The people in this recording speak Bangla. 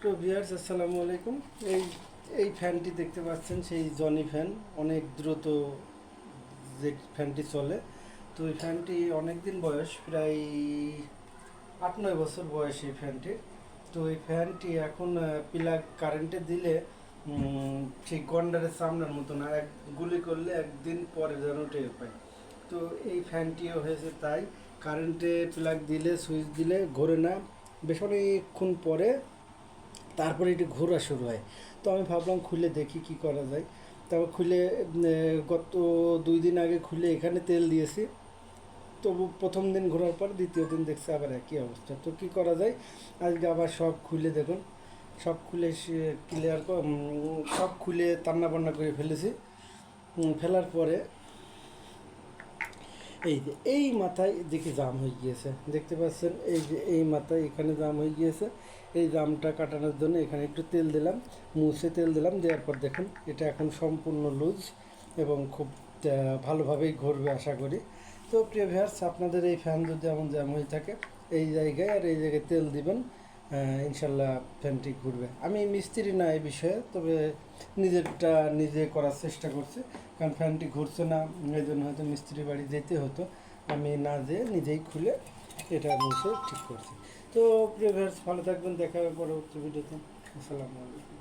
তো আসসালামু আলাইকুম। এই এই ফ্যানটি দেখতে পাচ্ছেন, সেই জনি ফ্যান। অনেক দ্রুত যে ফ্যানটি চলে। তো এই ফ্যানটি অনেক দিন বয়স, প্রায় আট নয় বছর বয়স এই ফ্যানটি। তো এই ফ্যানটি এখন প্লাগ কারেন্টে দিলে সেই গন্ডারের সামনের মতো না এক গুলি করলে একদিন পরে যেন টের পাই তো এই ফ্যানটিও হয়েছে তাই কারেন্টে প্লাগ দিলে সুইচ দিলে, ঘোরে না। বেশ অনেকক্ষণ পরে তারপরে এটি ঘোরা শুরু হয়। তো আমি ভাবলাম খুলে দেখি কি করা যায়। তারপর খুলে গত দুই দিন আগে খুলে এখানে তেল দিয়েছি। তবু প্রথম দিন ঘোরার পর দ্বিতীয় দিন দেখছি আবার একই অবস্থা। তো কি করা যায়? আজকে আবার সব খুলে দেখুন। সব খুলে ক্লিয়ার সব খুলে তান্না বান্না করে ফেলেছি। ফেলার পরে এই যে এই মাথায় দেখি জাম হয়ে গিয়েছে। দেখতে পাচ্ছেন, এই যে এই মাথায় এখানে জাম হয়ে গিয়েছে। এই জামটা কাটানোর জন্য এখানে একটু তেল দিলাম, মুছে তেল দিলাম, দেওয়ার পর দেখুন, এটা এখন সম্পূর্ণ লুজ এবং খুব ভালোভাবেই ঘুরবে আশা করি। তো প্রিয় ভিয়ার্স আপনাদের এই ফ্যান যদি এমন জ্যাম হয়ে থাকে, এই জায়গায় আর এই জায়গায় তেল দিবেন ইনশাল্লাহ ফ্যানটি ঘুরবে। আমি মিস্ত্রি না এই বিষয়ে, তবে নিজেরটা নিজে করার চেষ্টা করছি, কারণ ফ্যানটি ঘুরছে না এই জন্য হয়তো মিস্ত্রি বাড়ি যেতে হতো। আমি না যেয়ে নিজেই খুলে এটা মুছে ঠিক করছি। তো, প্রিয় ভালো থাকবেন, দেখা হবে পরবর্তী ভিডিওতে আসসালামু আলাইকুম।